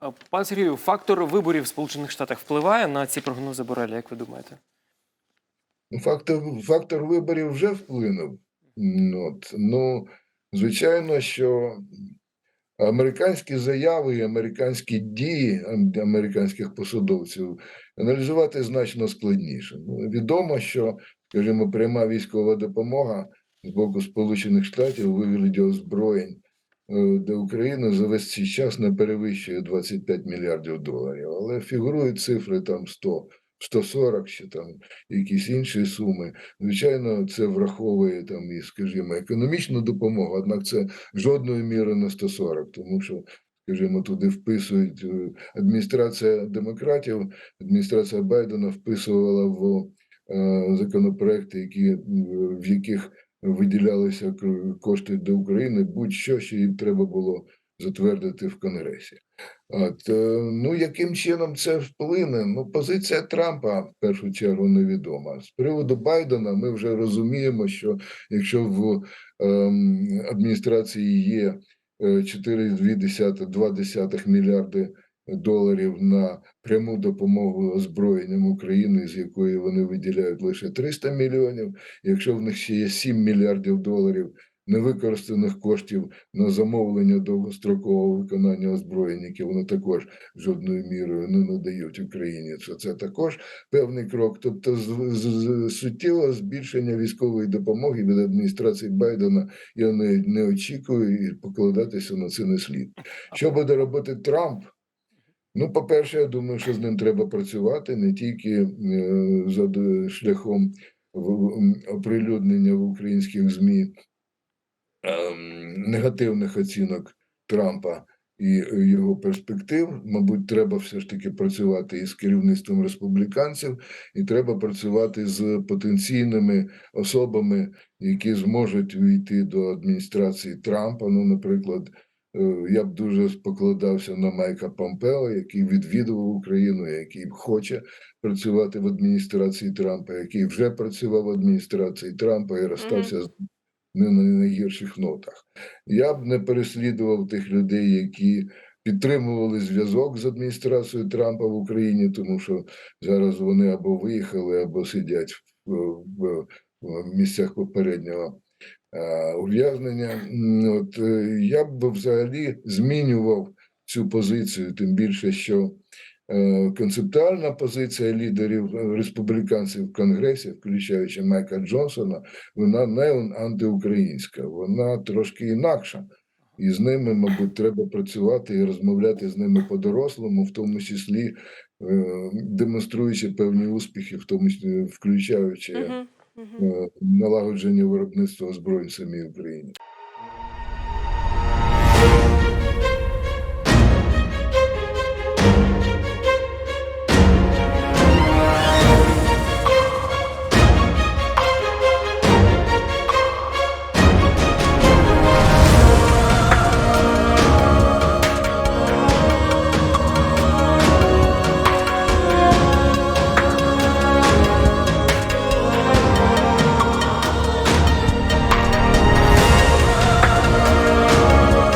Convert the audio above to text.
А, Пан Сергію, фактор виборів в Сполучених Штатах впливає на ці прогнози Бореля, як ви думаєте? Фактор, фактор виборів вже вплинув. Ну, От. Ну, звичайно, що американські заяви і американські дії американських посадовців аналізувати значно складніше. Ну, відомо, що, скажімо, пряма військова допомога з боку Сполучених Штатів у вигляді озброєнь е, до України за весь цей час не перевищує 25 мільярдів доларів, але фігурують цифри там 100, 140 чи там якісь інші суми. Звичайно, це враховує там і, скажімо, економічну допомогу, однак це жодної міри не 140, тому що, скажімо, туди вписують е, адміністрація демократів, адміністрація Байдена вписувала в е, законопроекти, які в яких виділялися кошти до України, будь-що, що їм треба було затвердити в Конгресі. От, е, ну, яким чином це вплине? Ну, позиція Трампа в першу чергу невідома. З приводу Байдена ми вже розуміємо, що якщо в ем, адміністрації є е, 4,2 мільярди доларів на пряму допомогу озброєнням України, з якої вони виділяють лише 300 мільйонів. Якщо в них ще є 7 мільярдів доларів невикористаних коштів на замовлення довгострокового виконання озброєнь, які вони також жодною мірою не надають Україні, то це також певний крок. Тобто, з- суттєве збільшення військової допомоги від адміністрації Байдена я не, не очікую і покладатися на це не слід. Що буде робити Трамп? Ну, по-перше, я думаю, що з ним треба працювати не тільки е, за шляхом оприлюднення в українських ЗМІ ем, негативних оцінок Трампа і е, його перспектив. Мабуть, треба все ж таки працювати із керівництвом республіканців, і треба працювати з потенційними особами, які зможуть увійти до адміністрації Трампа. Ну, наприклад, я б дуже покладався на Майка Помпео, який відвідував Україну, який хоче працювати в адміністрації Трампа, який вже працював в адміністрації Трампа і розстався з не на найгірших нотах. Я б не переслідував тих людей, які підтримували зв'язок з адміністрацією Трампа в Україні, тому що зараз вони або виїхали, або сидять в, в, в місцях попереднього е, ув'язнення. От е, я б взагалі змінював цю позицію, тим більше, що е, концептуальна позиція лідерів е, республіканців в Конгресі, включаючи Майка Джонсона, вона не антиукраїнська, вона трошки інакша. І з ними, мабуть, треба працювати і розмовляти з ними по-дорослому, в тому числі е, демонструючи певні успіхи, в тому числі включаючи е, налагодження виробництва озброєнь самій Україні.